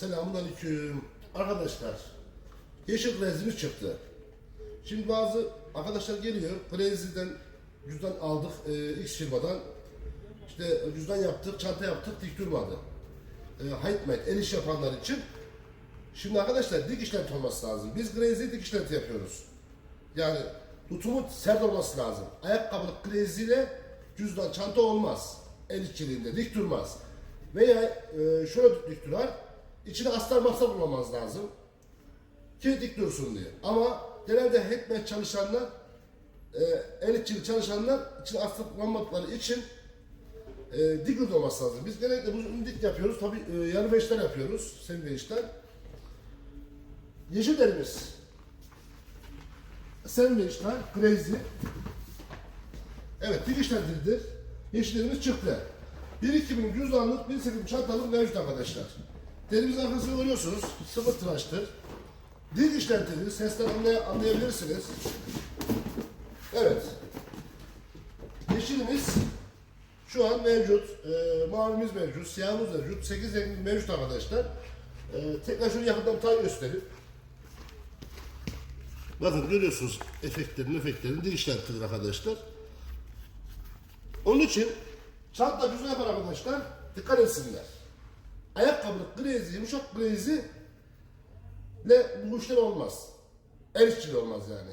Selamun aleyküm. Arkadaşlar, yeşil grezimiz çıktı. Şimdi bazı arkadaşlar geliyor, greziden cüzdan aldık e, X firmadan. İşte cüzdan yaptık, çanta yaptık, dik durmadı. E, Handmade, el iş yapanlar için. Şimdi arkadaşlar dik işlenti olması lazım. Biz grezi dik işlenti yapıyoruz. Yani tutumu sert olması lazım. Ayakkabılık greziyle cüzdan, çanta olmaz. El işçiliğinde dik durmaz. Veya e, şöyle dik durar, içine astar maksa bulmamız lazım. Ki dik dursun diye. Ama genelde handmade çalışanlar, e, el işçili çalışanlar içine astar bulamadıkları için e, dik olması lazım. Biz genellikle bunu dik yapıyoruz. Tabii e, yarı beşler yapıyoruz. Semi beşler. Yeşil derimiz. Sandwich'ler, crazy. Evet, dik işlentidir. Yeşillerimiz çıktı. 1-2000 cüzdanlık, 1-8 çantalık mevcut arkadaşlar. Derimiz arkasını görüyorsunuz. Sıfır tıraştır. Dik işlentidir. Sesten anlay anlayabilirsiniz. Evet. Yeşilimiz şu an mevcut. E, mavimiz mevcut. Siyahımız mevcut. 8 rengimiz mevcut arkadaşlar. E, tekrar şöyle yakından bir tane göstereyim. Bakın görüyorsunuz efektlerin efektlerin dirişlentidir arkadaşlar. Onun için çanta güzel yapar arkadaşlar. Dikkat etsinler. Ayakkabılık grezi, yumuşak grezi ile bu işler olmaz. El işçiliği olmaz yani.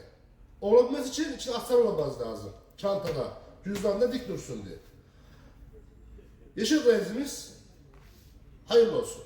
Olabilmesi için içine astar olmaz lazım. Çantada, cüzdanda dik dursun diye. Yeşil grezimiz hayırlı olsun.